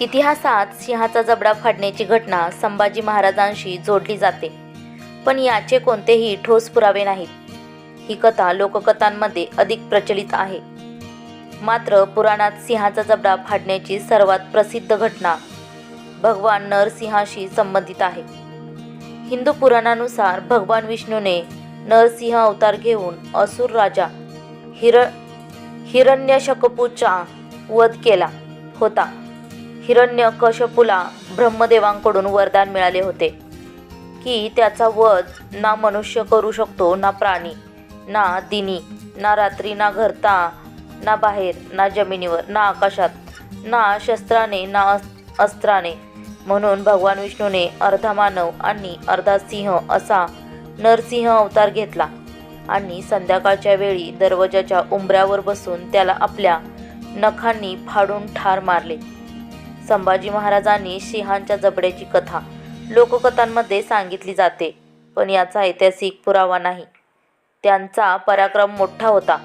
इतिहासात सिंहाचा जबडा फाडण्याची घटना संभाजी महाराजांशी जोडली जाते. पण याचे कोणतेही ठोस पुरावे नाहीत. ही कथा लोककथांमध्ये अधिक प्रचलित आहे. मात्र पुराणात सिंहाचा जबडा फाडण्याची सर्वात प्रसिद्ध घटना भगवान नरसिंहाशी संबंधित आहे. हिंदू पुराणानुसार भगवान विष्णूने नरसिंह अवतार घेऊन असुर राजा हिर हिरण्यशकपूचा वध केला होता. हिरण्यकशपूला ब्रह्मदेवांकडून वरदान मिळाले होते. की त्याचा वध ना मनुष्य करू शकतो ना प्राणी ना दिनी ना रात्री ना घरता ना बाहेर ना जमिनीवर ना आकाशात ना शस्त्राने ना अस्त्राने. म्हणून भगवान विष्णूने अर्धा मानव आणि अर्धा सिंह असा नरसिंह अवतार घेतला. आणि संध्याकाळच्या वेळी दरवाजाच्या उंबऱ्यावर बसून त्याला आपल्या नखांनी फाडून ठार मारले. संभाजी महाराजांनी सिंहांच्या जबड्याची कथा लोककथांमध्ये सांगितली जाते पण याचा ऐतिहासिक पुरावा नाही. त्यांचा पराक्रम मोठा होता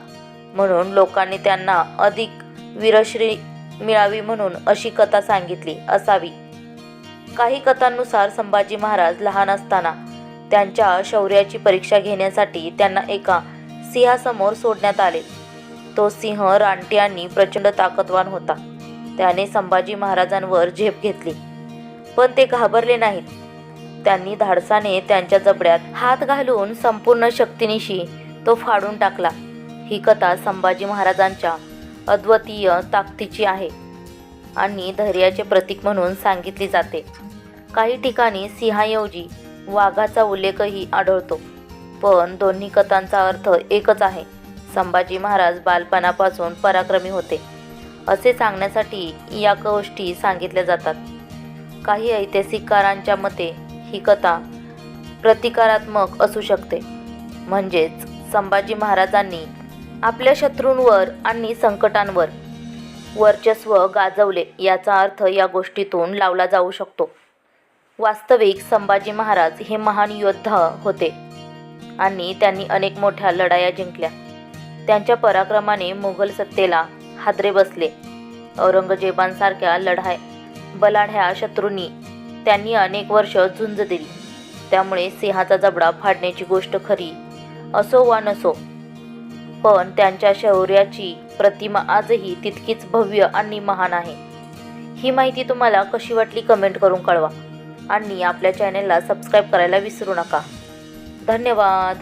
म्हणून लोकांनी त्यांना अधिक वीरश्री मिळावी म्हणून अशी कथा सांगितली असावी. काही कथांनुसार संभाजी महाराज लहान असताना त्यांच्या शौर्याची परीक्षा घेण्यासाठी त्यांना एका सिंहासमोर सोडण्यात आले. तो सिंह रानटी आणि प्रचंड ताकदवान होता. त्याने संभाजी महाराजांवर झेप घेतली. पण ते घाबरले नाहीत. त्यांनी धाडसाने त्यांच्या जबड्यात हात घालून संपूर्ण शक्तीनिशी तो फाडून टाकला. ही कथा संभाजी महाराजांच्या अद्वितीय ताकदीची आहे आणि धैर्याचे प्रतीक म्हणून सांगितली जाते. काही ठिकाणी सिंहाऐवजी वाघाचा उल्लेखही आढळतो. पण दोन्ही कथांचा अर्थ एकच आहे. संभाजी महाराज बालपणापासून पराक्रमी होते. असे सांगण्यासाठी या गोष्टी सांगितल्या जातात. काही ऐतिहासिककारांच्या मते ही कथा प्रतिकारात्मक असू शकते. म्हणजेच संभाजी महाराजांनी आपल्या शत्रूंवर आणि संकटांवर वर्चस्व गाजवले याचा अर्थ या गोष्टीतून लावला जाऊ शकतो. वास्तविक संभाजी महाराज हे महान योद्धा होते आणि त्यांनी अनेक मोठ्या लढाया जिंकल्या. त्यांच्या पराक्रमाने मुघल सत्तेला हादरे बसले. औरंगजेबांसारख्या लढाय बलाढ्या शत्रूंनी त्यांनी अनेक वर्ष झुंज दिली. त्यामुळे सिंहाचा जबडा फाडण्याची गोष्ट खरी असो वा नसो पण त्यांच्या शौर्याची प्रतिमा आजही तितकीच भव्य आणि महान आहे. ही माहिती तुम्हाला कशी वाटली कमेंट करून कळवा आणि आपल्या चॅनेलला सबस्क्राईब करायला विसरू नका. धन्यवाद.